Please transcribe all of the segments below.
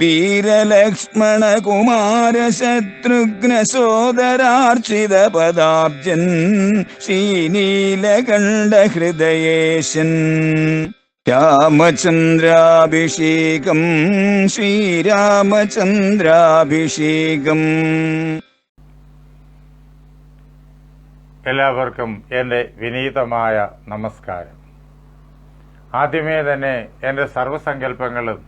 വീരലക്ഷ്മണ കുമാര ശത്രുഘ്ന സോദരാർച്ചിത പദാബ്ജൻ ശ്രീനീലകണ്ഠ ഹൃദയേശൻ രാമചന്ദ്രാഭിഷേകം ശ്രീരാമചന്ദ്രാഭിഷേകം. എല്ലാവർക്കും എന്റെ വിനീതമായ നമസ്കാരം. ആദ്യമേ തന്നെ എന്റെ സർവസങ്കല്പങ്ങളും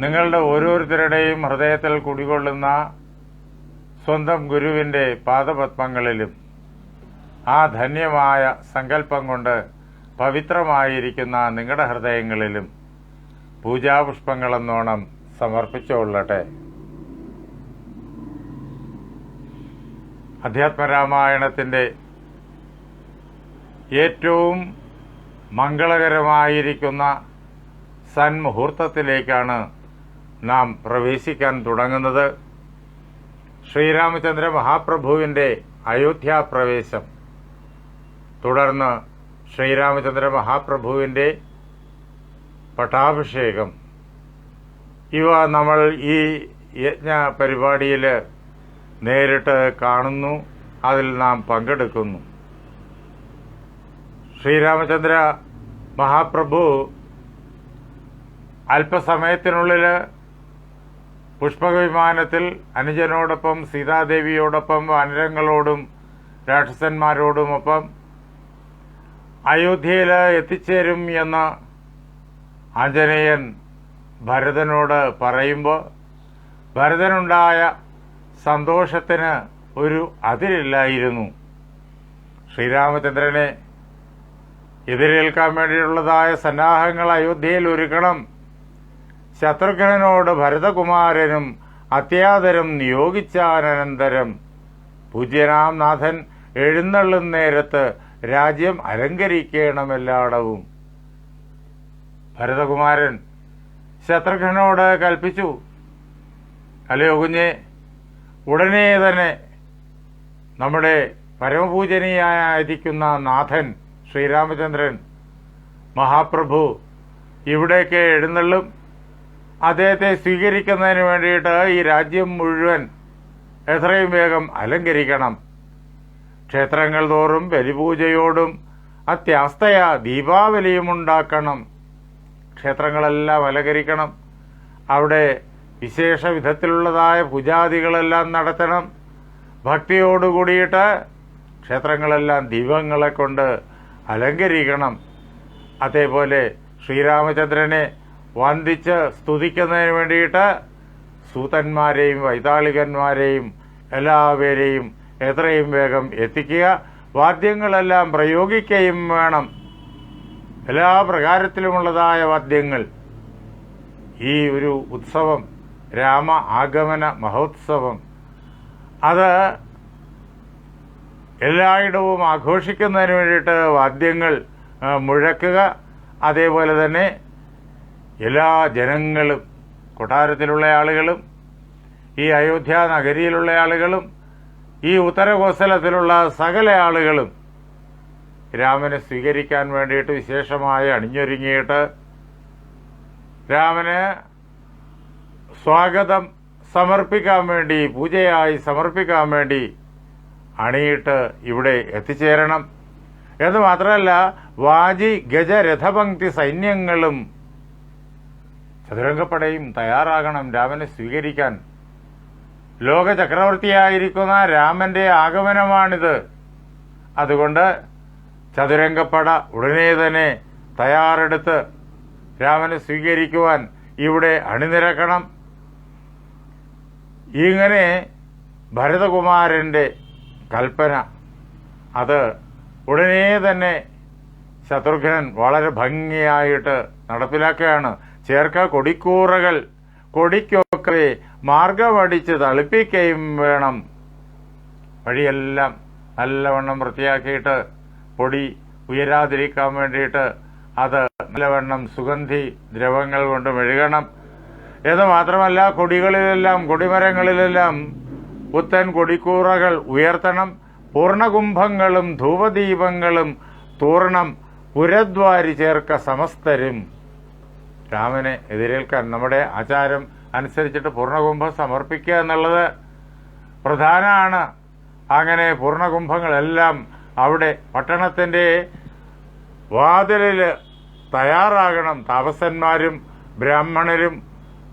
നിങ്ങളുടെ ഓരോരുത്തരുടെയും ഹൃദയത്തിൽ കുടികൊള്ളുന്ന സ്വന്തം ഗുരുവിന്റെ പാദപത്മങ്ങളിലും ആ ധന്യമായ സങ്കല്പം കൊണ്ട് പവിത്രമായിരിക്കുന്ന നിങ്ങളുടെ ഹൃദയങ്ങളിലും പൂജാപുഷ്പങ്ങളെന്നോണം സമർപ്പിച്ചുകൊള്ളട്ടെ. അധ്യാത്മരാമായണത്തിന്റെ ഏറ്റവും മംഗളകരമായിരിക്കുന്ന സന്മുഹൂർത്തത്തിലേക്കാണ് നാം പ്രവേശിക്കാൻ തുടങ്ങുന്നത് ശ്രീരാമചന്ദ്ര മഹാപ്രഭുവിന്റെ അയോധ്യാപ്രവേശം തുടർന്ന് ശ്രീരാമചന്ദ്ര മഹാപ്രഭുവിന്റെ പട്ടാഭിഷേകം. ഇവ നമ്മൾ ഈ യജ്ഞ പരിപാടിയിൽ നേരിട്ട് കാണുന്നു അതിൽ നാം പങ്കെടുക്കുന്നു. ശ്രീരാമചന്ദ്ര മഹാപ്രഭു അല്പസമയത്തിനുള്ളിൽ പുഷ്പക വിമാനത്തിൽ അനുജനോടൊപ്പം സീതാദേവിയോടൊപ്പം വാനരങ്ങളോടും രാക്ഷസന്മാരോടുമൊപ്പം അയോധ്യയിൽ എത്തിച്ചേരും എന്ന് ആഞ്ജനേയൻ ഭരതനോട് പറയുമ്പോൾ ഭരതനുണ്ടായ സന്തോഷത്തിന് ഒരു അതിരില്ലായിരുന്നു. ശ്രീരാമചന്ദ്രനെ എതിരേൽക്കാൻ വേണ്ടിയുള്ളതായ സന്നാഹങ്ങൾ അയോധ്യയിൽ ഒരുക്കണം. ശത്രുഘ്നനോട് ഭരതകുമാരനും അത്യാദരം നിയോഗിച്ചാനന്തരം പൂജ്യനാം നാഥൻ എഴുന്നള്ളും നേരത്ത് രാജ്യം അലങ്കരിക്കണമെല്ലാടവും. ഭരതകുമാരൻ ശത്രുഘ്നോട് കൽപ്പിച്ചു. അല്ലയോ കുഞ്ഞെ? ഉടനെ തന്നെ നമ്മുടെ പരമപൂജനീയായിരിക്കുന്ന നാഥൻ ശ്രീരാമചന്ദ്രൻ മഹാപ്രഭു ഇവിടേക്ക് എഴുന്നള്ളും. അദ്ദേഹത്തെ സ്വീകരിക്കുന്നതിന് വേണ്ടിയിട്ട് ഈ രാജ്യം മുഴുവൻ എത്രയും വേഗം അലങ്കരിക്കണം. ക്ഷേത്രങ്ങൾ തോറും ബലിപൂജയോടും അത്യാസ്തയ ദീപാവലിയും ഉണ്ടാക്കണം. ക്ഷേത്രങ്ങളെല്ലാം അലങ്കരിക്കണം. അവിടെ വിശേഷ വിധത്തിലുള്ളതായ പൂജാദികളെല്ലാം നടത്തണം. ഭക്തിയോടുകൂടിയിട്ട് ക്ഷേത്രങ്ങളെല്ലാം ദീപങ്ങളെ കൊണ്ട് അലങ്കരിക്കണം. അതേപോലെ ശ്രീരാമചന്ദ്രനെ വന്ദിച്ച് സ്തുതിക്കുന്നതിന് വേണ്ടിയിട്ട് സൂതന്മാരെയും വൈതാളികന്മാരെയും എല്ലാവരെയും എത്രയും വേഗം എത്തിക്കുക. വാദ്യങ്ങളെല്ലാം പ്രയോഗിക്കുകയും വേണം. എല്ലാ പ്രകാരത്തിലുമുള്ളതായ വാദ്യങ്ങൾ. ഈ ഒരു ഉത്സവം രാമ ആഗമന മഹോത്സവം അത് എല്ലായിടവും ആഘോഷിക്കുന്നതിന് വേണ്ടിയിട്ട് വാദ്യങ്ങൾ മുഴക്കുക. അതേപോലെ തന്നെ എല്ലാ ജനങ്ങളും കൊട്ടാരത്തിലുള്ള ആളുകളും ഈ അയോധ്യ നഗരിയിലുള്ള ആളുകളും ഈ ഉത്തരകോസലത്തിലുള്ള സകല ആളുകളും രാമനെ സ്വീകരിക്കാൻ വേണ്ടിയിട്ട് വിശേഷമായി അണിഞ്ഞൊരുങ്ങിയിട്ട് രാമന് സ്വാഗതം സമർപ്പിക്കാൻ വേണ്ടി പൂജയായി സമർപ്പിക്കാൻ വേണ്ടി അണിയിട്ട് ഇവിടെ എത്തിച്ചേരണം. എന്ന് മാത്രമല്ല വാജി ഗജരഥപങ്ക്തി സൈന്യങ്ങളും ചതുരംഗപ്പടയും തയ്യാറാകണം രാമനെ സ്വീകരിക്കാൻ. ലോക ചക്രവർത്തിയായിരിക്കുന്ന രാമന്റെ ആഗമനമാണിത്. അതുകൊണ്ട് ചതുരംഗപ്പട ഉടനെ തന്നെ തയ്യാറെടുത്ത് രാമനെ സ്വീകരിക്കുവാൻ ഇവിടെ അണിനിരക്കണം. ഇങ്ങനെ ഭരതകുമാരന്റെ കൽപ്പന. അത് ഉടനെ തന്നെ ശത്രുഘ്നൻ വളരെ ഭംഗിയായിട്ട് നടപ്പിലാക്കുകയാണ്. ചേർക്ക കൊടിക്കൂറകൾ. കൊടിക്കൊക്കെ മാർഗമടിച്ച് തളിപ്പിക്കുകയും വേണം. വഴിയെല്ലാം നല്ലവണ്ണം വൃത്തിയാക്കിയിട്ട് പൊടി ഉയരാതിരിക്കാൻ വേണ്ടിയിട്ട് അത് നല്ലവണ്ണം സുഗന്ധി ദ്രവങ്ങൾ കൊണ്ട് മെഴുകണം. എന്ന് മാത്രമല്ല കൊടികളിലെല്ലാം കൊടിമരങ്ങളിലെല്ലാം പുത്തൻ കൊടിക്കൂറകൾ ഉയർത്തണം. പൂർണകുംഭങ്ങളും ധൂപദീപങ്ങളും തൂർണം പുരദ്വാരി ചേർക്ക സമസ്തരും. രാമനെ എതിരേൽക്കാൻ നമ്മുടെ ആചാരം അനുസരിച്ചിട്ട് പൂർണകുംഭം സമർപ്പിക്കുക എന്നുള്ളത് പ്രധാനമാണ്. അങ്ങനെ പൂർണകുംഭങ്ങളെല്ലാം അവിടെ പട്ടണത്തിന്റെ വാതിലിൽ തയ്യാറാകണം. താപസന്മാരും ബ്രാഹ്മണരും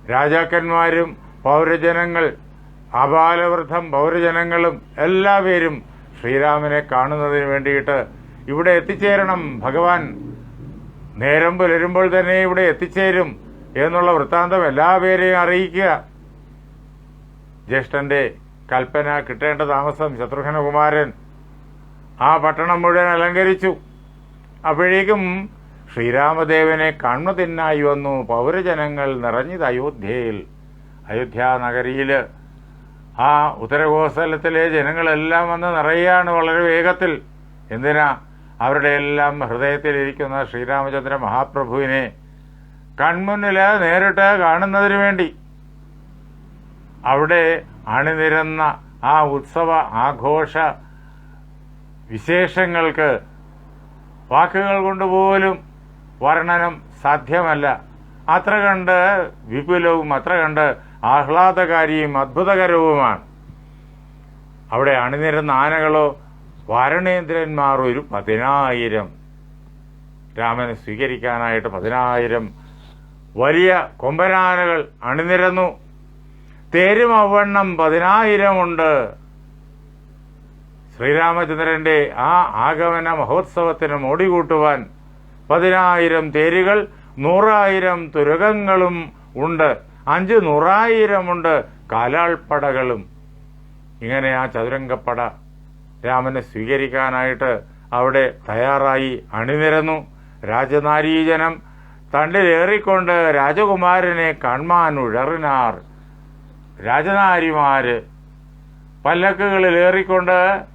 രാജാക്കന്മാരും പൗരജനങ്ങൾ അപാലവൃദ്ധം പൗരജനങ്ങളും എല്ലാവരും ശ്രീരാമനെ കാണുന്നതിന് വേണ്ടിയിട്ട് ഇവിടെ എത്തിച്ചേരണം. ഭഗവാൻ നേരം പുലരുമ്പോൾ തന്നെ ഇവിടെ എത്തിച്ചേരും എന്നുള്ള വൃത്താന്തം എല്ലാവരെയും അറിയിക്കുക. ജ്യേഷ്ഠന്റെ കൽപ്പന കിട്ടേണ്ട താമസം ശത്രുഘ്നകുമാരൻ ആ പട്ടണം മുഴുവൻ അലങ്കരിച്ചു. അപ്പോഴേക്കും ശ്രീരാമദേവനെ കണ്ണു തിന്നായി വന്നു പൗരജനങ്ങൾ നിറഞ്ഞത് അയോധ്യയിൽ അയോധ്യ നഗരിയിൽ. ആ ഉത്തരകോസലത്തിലെ ജനങ്ങളെല്ലാം വന്ന് നിറയുകയാണ് വളരെ വേഗത്തിൽ. എന്തിനാ? അവരുടെ എല്ലാം ഹൃദയത്തിലിരിക്കുന്ന ശ്രീരാമചന്ദ്ര മഹാപ്രഭുവിനെ കൺമുന്നിൽ നേരിട്ട് കാണുന്നതിന് വേണ്ടി അവിടെ അണിനിരന്ന ആ ഉത്സവ ആഘോഷ വിശേഷങ്ങൾക്ക് വാക്കുകൾ കൊണ്ടുപോലും വർണനം സാധ്യമല്ല. അത്ര കണ്ട് വിപുലവും അത്ര കണ്ട് ആഹ്ലാദകാരിയും അത്ഭുതകരവുമാണ്. അവിടെ അണിനിരുന്ന ആനകളോ വാരണേന്ദ്രന്മാർ ഒരു പതിനായിരം രാമനെ സ്വീകരിക്കാനായിട്ട് പതിനായിരം വലിയ കൊമ്പനാനകൾ അണിനിരന്നു. തേരും അവണ്ണം പതിനായിരമുണ്ട്. ശ്രീരാമചന്ദ്രന്റെ ആ ആഗമന മഹോത്സവത്തിന് മോടികൂട്ടുവാൻ പതിനായിരം തേരുകൾ നൂറായിരം തുരകങ്ങളും ഉണ്ട്. അഞ്ച് നൂറായിരമുണ്ട് കാലാൾപ്പടകളും. ഇങ്ങനെ ആ ചതുരംഗപ്പട രാമനെ സ്വീകരിക്കാനായിട്ട് അവിടെ തയ്യാറായി അണിനിരന്നു. രാജനാരീജനം തണ്ടിലേറിക്കൊണ്ട് രാജകുമാരനെ കാൺമാൻ ഉഴറിനാർ രാജനാരിമാര് പല്ലക്കുകളിലേറിക്കൊണ്ട്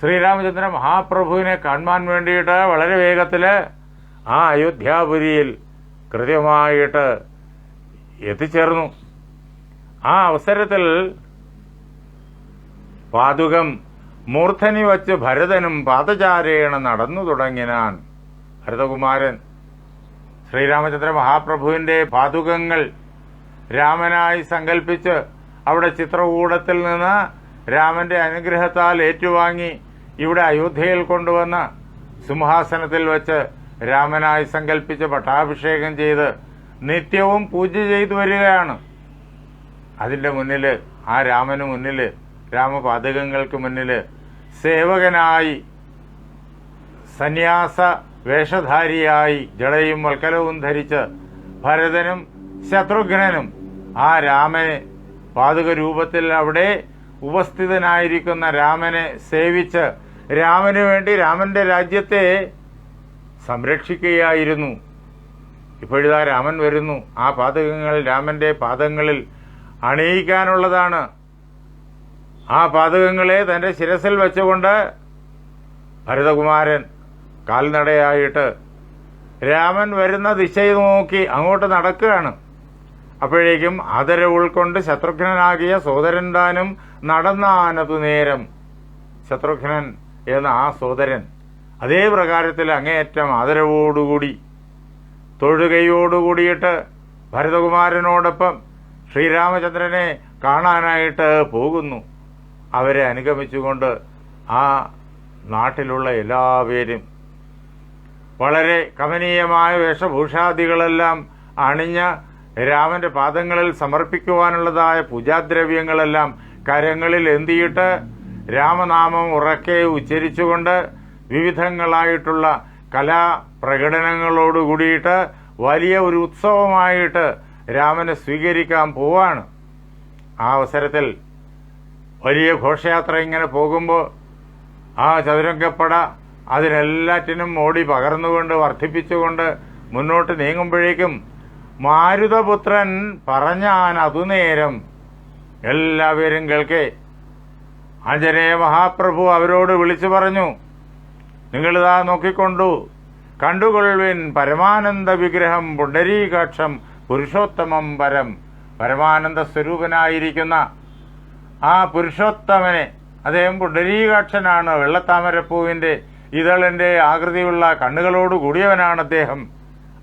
ശ്രീരാമചന്ദ്ര മഹാപ്രഭുവിനെ കാണുവാൻ വേണ്ടിയിട്ട് വളരെ വേഗത്തിൽ ആ അയോധ്യാപുരിയിൽ കൃത്യമായിട്ട് എത്തിച്ചേർന്നു. ആ അവസരത്തിൽ പാതുകം മൂർധനി വച്ച് ഭരതനും പാദചാരേണ നടന്നു തുടങ്ങിനാൻ. ഭരതകുമാരൻ ശ്രീരാമചന്ദ്ര മഹാപ്രഭുവിന്റെ പാതുകങ്ങൾ രാമനായി സങ്കല്പിച്ച് അവിടെ ചിത്രകൂടത്തിൽ നിന്ന് രാമന്റെ അനുഗ്രഹത്താൽ ഏറ്റുവാങ്ങി ഇവിടെ അയോധ്യയിൽ കൊണ്ടുവന്ന് സിംഹാസനത്തിൽ വച്ച് രാമനായി സങ്കല്പിച്ച് പട്ടാഭിഷേകം ചെയ്ത് നിത്യവും പൂജ ചെയ്തു വരികയാണ്. അതിന്റെ മുന്നിൽ ആ രാമന് മുന്നിൽ രാമപാതകങ്ങൾക്ക് മുന്നിൽ സേവകനായി സന്യാസ വേഷധാരിയായി ജടയും വൽക്കലവും ധരിച്ച് ഭരതനും ശത്രുഘ്നനും ആ രാമനെ പാതുക രൂപത്തിൽ അവിടെ ഉപസ്ഥിതനായിരിക്കുന്ന രാമനെ സേവിച്ച് രാമന് വേണ്ടി രാമന്റെ രാജ്യത്തെ സംരക്ഷിക്കുകയായിരുന്നു. ഇപ്പോഴിതാ രാമൻ വരുന്നു. ആ പാതകങ്ങൾ രാമന്റെ പാദങ്ങളിൽ അണിയിക്കാനുള്ളതാണ്. ആ പാതകങ്ങളെ തന്റെ ശിരസിൽ വെച്ചുകൊണ്ട് ഭരതകുമാരൻ കാൽനടയായിട്ട് രാമൻ വരുന്ന ദിശ നോക്കി അങ്ങോട്ട് നടക്കുകയാണ്. അപ്പോഴേക്കും ആദരവ് ഉൾക്കൊണ്ട് ശത്രുഘ്നനാകിയ സോദരൻ താനും നടന്നാനതു നേരം ശത്രുഘ്നൻ എന്ന ആ സോദരൻ അതേ പ്രകാരത്തിൽ അങ്ങേയറ്റം ആദരവോടുകൂടി തൊഴുകയോടുകൂടിയിട്ട് ഭരതകുമാരനോടൊപ്പം ശ്രീരാമചന്ദ്രനെ കാണാനായിട്ട് പോകുന്നു. അവരെ അനുഗമിച്ചുകൊണ്ട് ആ നാട്ടിലുള്ള എല്ലാവരും വളരെ കമനീയമായ വേഷഭൂഷാദികളെല്ലാം അണിഞ്ഞ രാമന്റെ പാദങ്ങളിൽ സമർപ്പിക്കുവാനുള്ളതായ പൂജാദ്രവ്യങ്ങളെല്ലാം കരങ്ങളിൽ എന്തിയിട്ട് രാമനാമം ഉറക്കെ ഉച്ചരിച്ചുകൊണ്ട് വിവിധങ്ങളായിട്ടുള്ള കലാപ്രകടനങ്ങളോട് കൂടിയിട്ട് വലിയ ഒരു ഉത്സവമായിട്ട് രാമനെ സ്വീകരിക്കാൻ പോവാണ്. ആ അവസരത്തിൽ വലിയ ഘോഷയാത്ര ഇങ്ങനെ പോകുമ്പോൾ ആ ചതുരംഗപ്പട അതിനെല്ലാറ്റിനും ഓടി പകർന്നുകൊണ്ട് വർദ്ധിപ്പിച്ചുകൊണ്ട് മുന്നോട്ട് നീങ്ങുമ്പോഴേക്കും മാരുതപുത്രൻ പറഞ്ഞാൻ അതുനേരം എല്ലാവരും കേൾക്കെ. ആഞ്ജനേയ മഹാപ്രഭു അവരോട് വിളിച്ചു പറഞ്ഞു നിങ്ങളിതാ നോക്കിക്കൊണ്ടു. കണ്ടുകൊള്ളുവിൻ പരമാനന്ദ വിഗ്രഹം പുണ്ടരീകാക്ഷം പുരുഷോത്തമം പരം പരമാനന്ദ സ്വരൂപനായിരിക്കുന്ന ആ പുരുഷോത്തമനെ. അദ്ദേഹം പുണ്ടരീകാക്ഷനാണ് വെള്ളത്താമരപ്പൂവിന്റെ ഇതളിന്റെ ആകൃതിയുള്ള കണ്ണുകളോട് കൂടിയവനാണ് അദ്ദേഹം.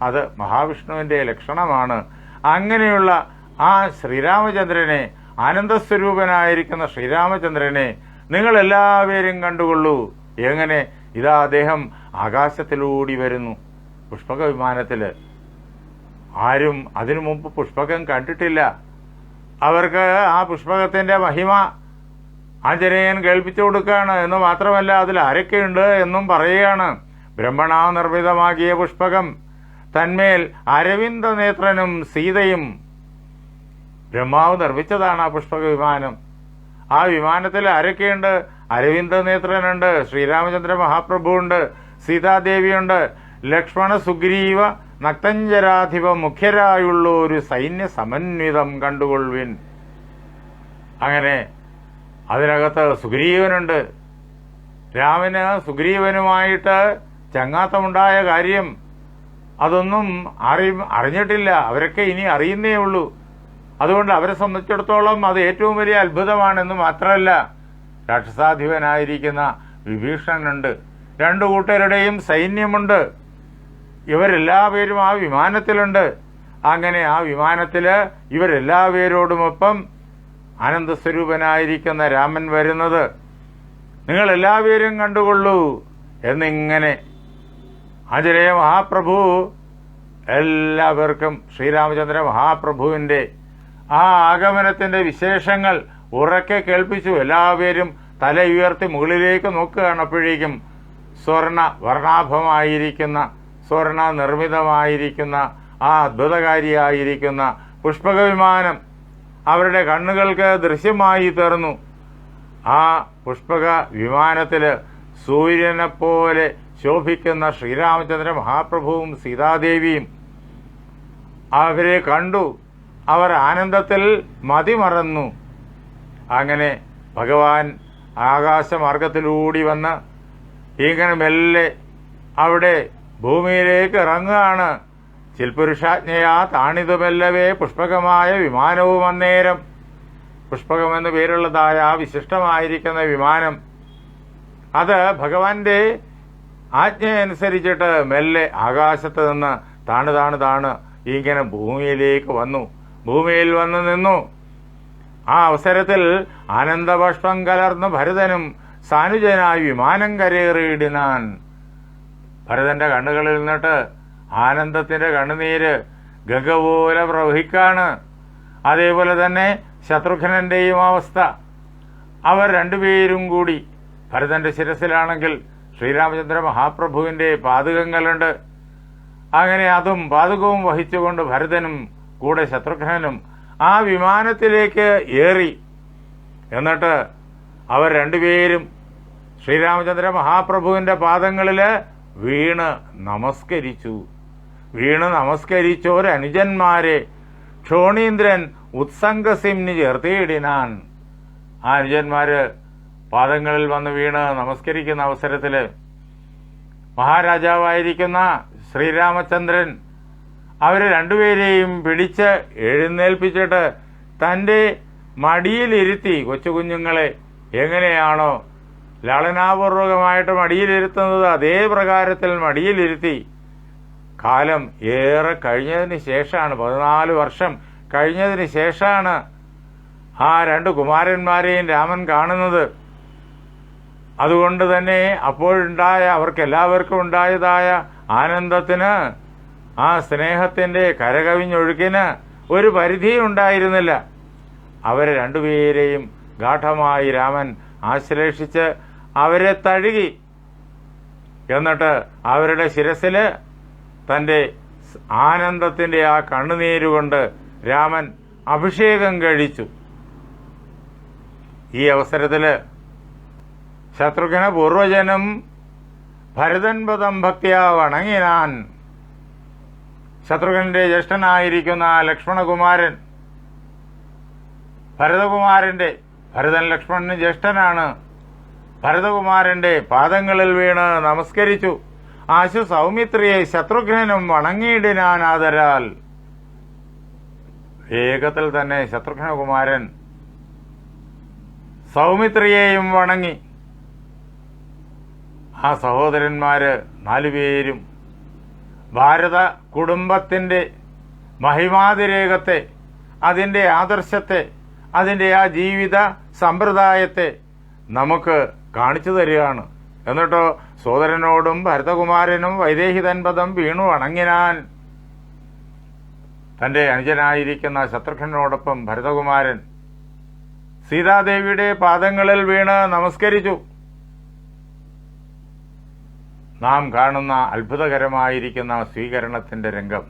അത് മഹാവിഷ്ണുവിന്റെ ലക്ഷണമാണ്. അങ്ങനെയുള്ള ആ ശ്രീരാമചന്ദ്രനെ ആനന്ദസ്വരൂപനായിരിക്കുന്ന ശ്രീരാമചന്ദ്രനെ നിങ്ങൾ എല്ലാവരും കണ്ടുകൊള്ളൂ. എങ്ങനെ? ഇതാ അദ്ദേഹം ആകാശത്തിലൂടി വരുന്നു. പുഷ്പക വിമാനത്തിൽ ആരും അതിനു മുമ്പ് പുഷ്പകം കണ്ടിട്ടില്ല. അവർക്ക് ആ പുഷ്പകത്തിന്റെ മഹിമ ആഞ്ജനേയൻ കേൾപ്പിച്ചു കൊടുക്കുകയാണ് എന്ന് മാത്രമല്ല അതിൽ ആരൊക്കെയുണ്ട് എന്നും പറയുകയാണ്. ബ്രഹ്മണ നിർമ്മിതമാക്കിയ പുഷ്പകം. തന്മേൽ അരവിന്ദ നേത്രനും സീതയും. ബ്രഹ്മാവ് നിർമ്മിച്ചതാണ് ആ പുഷ്പക വിമാനം. ആ വിമാനത്തിൽ ആരൊക്കെയുണ്ട്? അരവിന്ദ നേത്രനുണ്ട് ശ്രീരാമചന്ദ്ര മഹാപ്രഭുവുണ്ട് സീതാദേവിയുണ്ട് ലക്ഷ്മണ സുഗ്രീവ നക്തഞ്ചരാധിപ മുഖ്യരായുള്ള ഒരു സൈന്യ സമന്വിതം കണ്ടുകൊള്ളുവിൻ. അങ്ങനെ അതിനകത്ത് സുഗ്രീവനുണ്ട്. രാമന് സുഗ്രീവനുമായിട്ട് ചങ്ങാത്തമുണ്ടായ കാര്യം അതൊന്നും അറി അറിഞ്ഞിട്ടില്ല. അവരൊക്കെ ഇനി അറിയുന്നേ ഉള്ളൂ. അതുകൊണ്ട് അവരെ സംബന്ധിച്ചിടത്തോളം അത് ഏറ്റവും വലിയ അത്ഭുതമാണെന്ന് മാത്രമല്ല രാക്ഷസാധിപനായിരിക്കുന്ന വിഭീഷണനുണ്ട്. രണ്ടു കൂട്ടരുടെയും സൈന്യമുണ്ട്. ഇവരെല്ലാവരും ആ വിമാനത്തിലുണ്ട്. അങ്ങനെ ആ വിമാനത്തിൽ ഇവരെല്ലാവരോടുമൊപ്പം ആനന്ദസ്വരൂപനായിരിക്കുന്ന രാമൻ വരുന്നത്. നിങ്ങൾ എല്ലാവരും കണ്ടുകൊള്ളൂ എന്നിങ്ങനെ ആഞ്ജനേയ മഹാപ്രഭു എല്ലാവർക്കും ശ്രീരാമചന്ദ്ര മഹാപ്രഭുവിന്റെ ആ ആഗമനത്തിന്റെ വിശേഷങ്ങൾ ഉറക്കെ കേൾപ്പിച്ചു. എല്ലാവരും തല ഉയർത്തി മുകളിലേക്ക് നോക്കുകയാണ് അപ്പോഴേക്കും സ്വർണ വർണാഭമായിരിക്കുന്ന സ്വർണ നിർമ്മിതമായിരിക്കുന്ന ആ അദ്ഭുതകാരിയായിരിക്കുന്ന പുഷ്പക വിമാനം അവരുടെ കണ്ണുകൾക്ക് ദൃശ്യമായി തീർന്നു. ആ പുഷ്പക വിമാനത്തിൽ സൂര്യനെപ്പോലെ ശോഭിക്കുന്ന ശ്രീരാമചന്ദ്ര മഹാപ്രഭുവും സീതാദേവിയും അവരെ കണ്ടു. അവർ ആനന്ദത്തിൽ മതിമറന്നു. അങ്ങനെ ഭഗവാൻ ആകാശമാർഗത്തിലൂടി വന്ന് ഇങ്ങനെ മെല്ലെ അവിടെ ഭൂമിയിലേക്ക് ഇറങ്ങുകയാണ്. ചിൽപുരുഷാജ്ഞയാ താണിതുമെല്ലവേ പുഷ്പകമായ വിമാനവും അന്നേരം. പുഷ്പകമെന്ന് പേരുള്ളതായ വിശിഷ്ടമായിരിക്കുന്ന വിമാനം. അത് ഭഗവാന്റെ ആജ്ഞയനുസരിച്ചിട്ട് മെല്ലെ ആകാശത്ത് നിന്ന് താണ് താണ് താണ് ഇങ്ങനെ ഭൂമിയിലേക്ക് വന്നു. ഭൂമിയിൽ വന്ന് നിന്നു. ആ അവസരത്തിൽ ആനന്ദപുഷ്പം കലർന്ന ഭരതനും സാനുജനായി വിമാനം കരയേറിയിടിനാൻ ഭരതന്റെ കണ്ണുകളിൽ നിന്നിട്ട് ആനന്ദത്തിന്റെ കണ്ണുനീര് ഗംഗ പോലെ പ്രവഹിക്കാണ്. അതേപോലെ തന്നെ ശത്രുഘ്നന്റെയും അവസ്ഥ. അവർ രണ്ടുപേരും കൂടി ഭരതന്റെ ശിരസിലാണെങ്കിൽ ശ്രീരാമചന്ദ്ര മഹാപ്രഭുവിന്റെ പാതകങ്ങളുണ്ട്. അങ്ങനെ അതും പാതകവും വഹിച്ചുകൊണ്ട് ഭരതനും കൂടെ ശത്രുഘ്നനും ആ വിമാനത്തിലേക്ക് ഏറി. എന്നിട്ട് അവർ രണ്ടുപേരും ശ്രീരാമചന്ദ്ര മഹാപ്രഭുവിന്റെ പാദങ്ങളിൽ വീണ് നമസ്കരിച്ചു. വീണ് നമസ്കരിച്ചോരനുജന്മാരെ ക്ഷോണീന്ദ്രൻ ഉത്സംഗസിംന് ചേർത്തിയിടിനാൻ. ആ അനുജന്മാര് പാദങ്ങളിൽ വന്ന് വീണ് നമസ്കരിക്കുന്ന അവസരത്തിൽ മഹാരാജാവായിരിക്കുന്ന ശ്രീരാമചന്ദ്രൻ അവരെ രണ്ടുപേരെയും പിടിച്ച് എഴുന്നേൽപ്പിച്ചിട്ട് തന്റെ മടിയിലിരുത്തി കൊച്ചു കുഞ്ഞുങ്ങളെ എങ്ങനെയാണോ ലാളനാപൂർവകമായിട്ട് മടിയിലിരുത്തുന്നത് അതേ പ്രകാരത്തിൽ മടിയിലിരുത്തി കാലം ഏറെ കഴിഞ്ഞതിന് ശേഷമാണ് പതിനാല് വർഷം കഴിഞ്ഞതിന് ശേഷമാണ് ആ രണ്ട് കുമാരന്മാരെയും രാമൻ കാണുന്നത്. അതുകൊണ്ട് തന്നെ അപ്പോഴുണ്ടായ അവർക്ക് എല്ലാവർക്കും ഉണ്ടായതായ ആനന്ദത്തിന് ആ സ്നേഹത്തിന്റെ കരകവിഞ്ഞൊഴുക്കിന് ഒരു പരിധി ഉണ്ടായിരുന്നില്ല. അവരെ രണ്ടുപേരെയും ഗാഠമായി രാമൻ ആശ്ലേഷിച്ച് അവരെ തഴുകി. എന്നിട്ട് അവരുടെ ശിരസിൽ തന്റെ ആനന്ദത്തിന്റെ ആ കണ്ണുനീരുകൊണ്ട് രാമൻ അഭിഷേകം കഴിച്ചു. ഈ അവസരത്തിൽ ശത്രുഘ്ന പൂർവജനും ഭരതൻപദം ഭക്തിയ വണങ്ങിനാൻ ശത്രുഘ്നന്റെ ജ്യേഷ്ഠനായിരിക്കുന്ന ലക്ഷ്മണകുമാരൻ ഭരതകുമാരന്റെ ഭരതൻ ലക്ഷ്മണന് ജ്യേഷ്ഠനാണ് ഭരതകുമാരന്റെ പാദങ്ങളിൽ വീണ് നമസ്കരിച്ചു. ആശു സൗമിത്രിയെ ശത്രുഘ്നനും വണങ്ങിയിടിനാൻ ആദരാൽ വേഗത്തിൽ തന്നെ ശത്രുഘ്നകുമാരൻ സൗമിത്രിയെയും വണങ്ങി. ആ സഹോദരന്മാര് നാലുപേരും ഭാരത കുടുംബത്തിന്റെ മഹിമാതിരേകത്തെ അതിന്റെ ആദർശത്തെ അതിന്റെ ആ ജീവിത സമ്പ്രദായത്തെ നമുക്ക് കാണിച്ചു തരികയാണ്. എന്നിട്ടോ സോദരനോടും ഭരതകുമാരനും വൈദേഹിതൻപദം വീണു വണങ്ങിനാൻ തന്റെ അനുജനായിരിക്കുന്ന ശത്രുഘ്നോടൊപ്പം ഭരതകുമാരൻ സീതാദേവിയുടെ പാദങ്ങളിൽ വീണ് നമസ്കരിച്ചു. നാം കാണുന്ന അത്ഭുതകരമായിരിക്കുന്ന സ്വീകരണത്തിന്റെ രംഗം